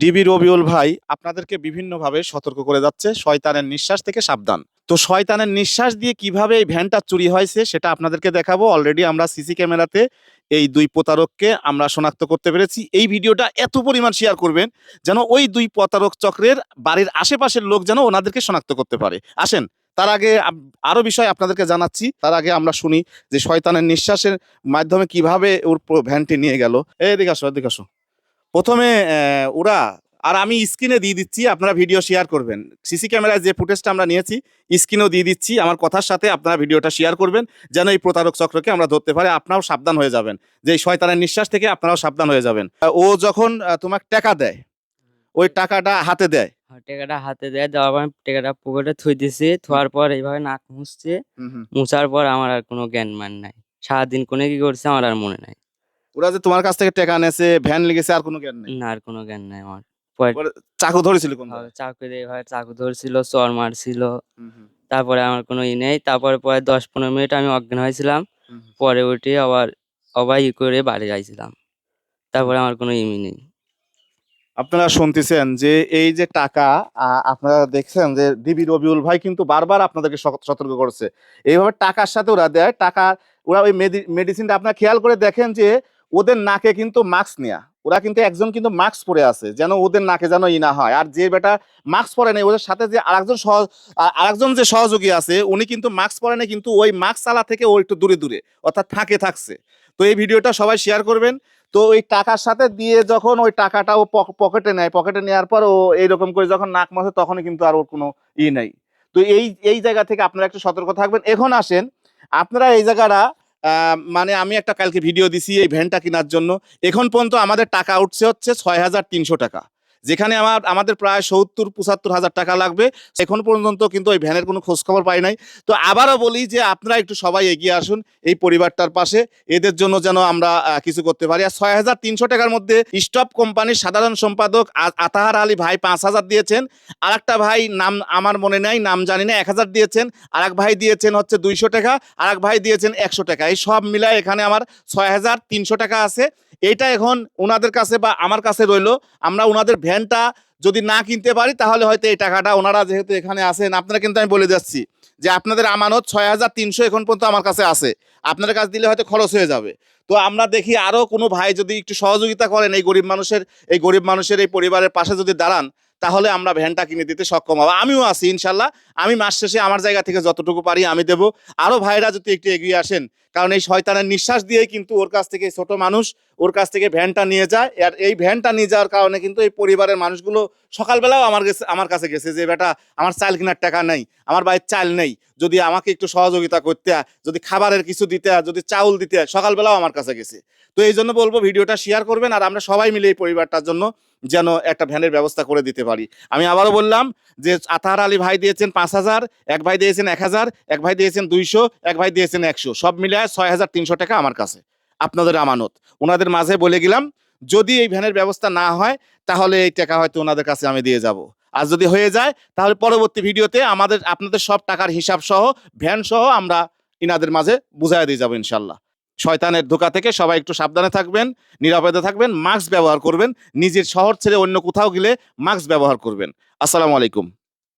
DB Rabiul ভাই আপনাদেরকে বিভিন্নভাবে সতর্ক করে যাচ্ছে, শয়তানের নিঃশ্বাস থেকে সাবধান। তো শয়তানের নিঃশ্বাস দিয়ে কীভাবে এই ভ্যানটা চুরি হয়েছে সেটা আপনাদেরকে দেখাবো। অলরেডি আমরা সিসি ক্যামেরাতে এই দুই প্রতারককে আমরা শনাক্ত করতে পেরেছি। এই ভিডিওটা এত পরিমাণ শেয়ার করবেন যেন ওই দুই প্রতারক চক্রের বাড়ির আশেপাশের লোক যেন ওনাদেরকে শনাক্ত করতে পারে। আসেন, তার আগে আম- আরও বিষয় আপনাদেরকে জানাচ্ছি। তার আগে আমরা শুনি যে শয়তানের নিঃশ্বাসের মাধ্যমে কীভাবে ওর ভ্যানটি নিয়ে গেল। এদিকে আসো এদিকে আসো। প্রথমে ওরা আর আমি স্ক্রিনে দিয়ে দিচ্ছি আপনারা ভিডিও শেয়ার করবেন। সিসি ক্যামেরায় যে ফুটেজটা আমরা নিয়েছি স্ক্রিনেও দিয়ে দিচ্ছি আমার কথার সাথে আপনারা ভিডিওটা শেয়ার করবেন যেন এই প্রতারক চক্রকে আমরা ধরতে পারি আপনারাও সাবধান হয়ে যাবেন। যে এই শয়তানের নিঃশ্বাস থেকে আপনারাও সাবধান হয়ে যাবেন। ও যখন তোমাকে টাকা দেয় ওই টাকাটা হাতে দেয়। আর টাকাটা হাতে দেয় দেওয়ার পর টাকাটা পকেটে থুই দিছি থোয়ার পর এইভাবে নাক মুছছে। মুছার পর আমার আর কোনো জ্ঞান মান নাই। সারাদিন কোনে কি করছে আমার আর মনে নাই। ওরা যে তোমার কাছ থেকে টাকা নেছে ভ্যান লেগেছে আর কোনো জ্ঞান নেই? না আর কোনো জ্ঞান নাই আমার। পরে চাকু ধরেছিল কোন ভাবে চাকু দিয়ে এভাবে চাকু ধরছিল চর মারছিল। তারপরে আমার কোনো ই নেই তারপরে পরে দশ পনেরো মিনিট আমি অজ্ঞান হয়েছিলাম। পরে উঠে আবার আবার ই করে বাড়ি যাইছিলাম। তারপরে আমার কোনো ইমি নেই। আপনারা শুনতেছেন যে এই যে টাকা আপনারা দেখছেন যে ডিবি রবিউল ভাই কিন্তু বারবার আপনাদেরকে সতর্ক করেছে। এইভাবে টাকার সাথে ওরা দেয় টাকা ওরা ওই মেডিসিনটা আপনারা খেয়াল করে দেখেন যে ওদের নাকে কিন্তু মাস্ক নেয়া। ওরা কিন্তু একজন কিন্তু মাস্ক পরে আছে, যেন ওদের নাকে যেন ই না হয়। আর যে বেটা মাস্ক পরে নেই, ওদের সাথে যে আরেকজন সহ আরেকজন যে সহযোগী আছে, উনি কিন্তু মাস্ক পরে নেই, কিন্তু ওই মাস্ক চালা থেকে ও একটু দূরে দূরে, অর্থাৎ থাকে, থাকছে। তো এই ভিডিওটা সবাই শেয়ার করবেন। তো ওই টাকার সাথে দিয়ে যখন ওই টাকাটা ও পক- পকেটে নেয়, পকেটে নেওয়ার পর ও এইরকম করে যখন নাক মাসে, তখনই কিন্তু আর ওর কোনো ই নেই। তো এই এই জায়গা থেকে আপনারা একটু সতর্ক থাকবেন। এখন আসেন, আপনারা এই জায়গাটা মানে আমি একটা কালকে ভিডিও দিছি এই ভ্যানটা কেনার জন্য। এখন পর্যন্ত আমাদের টাকা উঠছে হচ্ছে ছয় হাজার তিনশো টাকা। যেখানে আমার, আমাদের প্রায় সত্তর, পঁচাত্তর হাজার টাকা লাগবে। এখন পর্যন্ত কিন্তু ওই ভ্যানের কোনো খোঁজখবর পাই নাই। তো আবারও বলি যে আপনারা একটু সবাই এগিয়ে আসুন এই পরিবারটার পাশে। এদের জন্য যেন আমরা কিছু করতে পারি। আর ছয় হাজার তিনশো টাকার মধ্যে স্টপ কোম্পানির সাধারণ সম্পাদক আতাহার আলী ভাই পাঁচ হাজার দিয়েছেন। আর একটা ভাই নাম আমার মনে নাই, নাম জানি না, এক হাজার দিয়েছেন। আর এক ভাই দিয়েছেন হচ্ছে দুইশো টাকা আর এক ভাই দিয়েছেন একশো টাকা। এই সব মিলায় এখানে আমার ছয় হাজার তিনশো টাকা আছে। এটা এখন ওনাদের কাছে বা আমার কাছে রইল। আমরা ওনাদের ভ্যানটা যদি না কিনতে পারি, তাহলে হয়তো এই টাকাটা ওনারা যেহেতু এখানে আসেন, আপনারা কিন্তু আমি বলে যাচ্ছি যে আপনাদের আমানত ছয় হাজার তিনশো এখন পর্যন্ত আমার কাছে আছে। আপনাদের কাছে দিলে হয়তো খরচ হয়ে যাবে। তো আমরা দেখি আরও কোনো ভাই যদি একটু সহযোগিতা করেন, এই গরিব মানুষের, এই গরিব মানুষের এই পরিবারের পাশে যদি দাঁড়ান, তাহলে আমরা ভ্যানটা কিনে দিতে সক্ষম হব। আমিও আছি, ইনশাল্লাহ। আমি মাস শেষে আমার জায়গা থেকে যতটুকু পারি আমি দেবো। আরও ভাইরা যদি একটু এগিয়ে আসেন, কারণ এই শয়তানের নিঃশ্বাস দিয়েই কিন্তু ওর কাছ থেকে ছোট মানুষ ওর কাছ থেকে ভ্যানটা নিয়ে যায়। আর এই ভ্যানটা নিয়ে যাওয়ার কারণে কিন্তু এই পরিবারের মানুষগুলো সকালবেলাও আমার গেছে, আমার কাছে গেছে যে, বেটা, আমার চাল কেনার টাকা নেই, আমার বাড়ির চাল নেই, যদি আমাকে একটু সহযোগিতা করতে যদি খাবারের কিছু দিতে যদি চাউল দিতে সকালবেলাও আমার কাছে গেছে। তো এই জন্য বলব ভিডিওটা শেয়ার করবেন আর আমরা সবাই মিলে এই পরিবারটার জন্য যেন একটা ভ্যানের ব্যবস্থা করে দিতে পারি। আমি আবারও বললাম যে, আতাহার আলী ভাই দিয়েছেন পাঁচ হাজার, এক ভাই দিয়েছেন এক হাজার, এক ভাই দিয়েছেন দুইশো, এক ভাই দিয়েছেন একশো। সব মিলিয়ে ছয় হাজার তিনশো টাকা আমার কাছে, আপনাদের আমানত। ওনাদের মাঝে বলে গেলাম, যদি এই ভ্যানের ব্যবস্থা না হয়, তাহলে এই টাকা হয়তো ওনাদের কাছে আমি দিয়ে যাব। আর যদি হয়ে যায়, তাহলে পরবর্তী ভিডিওতে আমাদের, আপনাদের সব টাকার হিসাব সহ, ভ্যান সহ আমরা ইনাদের মাঝে বুঝাই দিয়ে যাব ইনশাল্লাহ। শয়তানের ধোকা থেকে সবাই একটু সাবধানে থাকবেন, নিরাপদে থাকবেন, মাস্ক ব্যবহার করবেন, নিজের শহর ছেড়ে অন্য কোথাও গেলে মাস্ক ব্যবহার করবেন। আসসালামু আলাইকুম।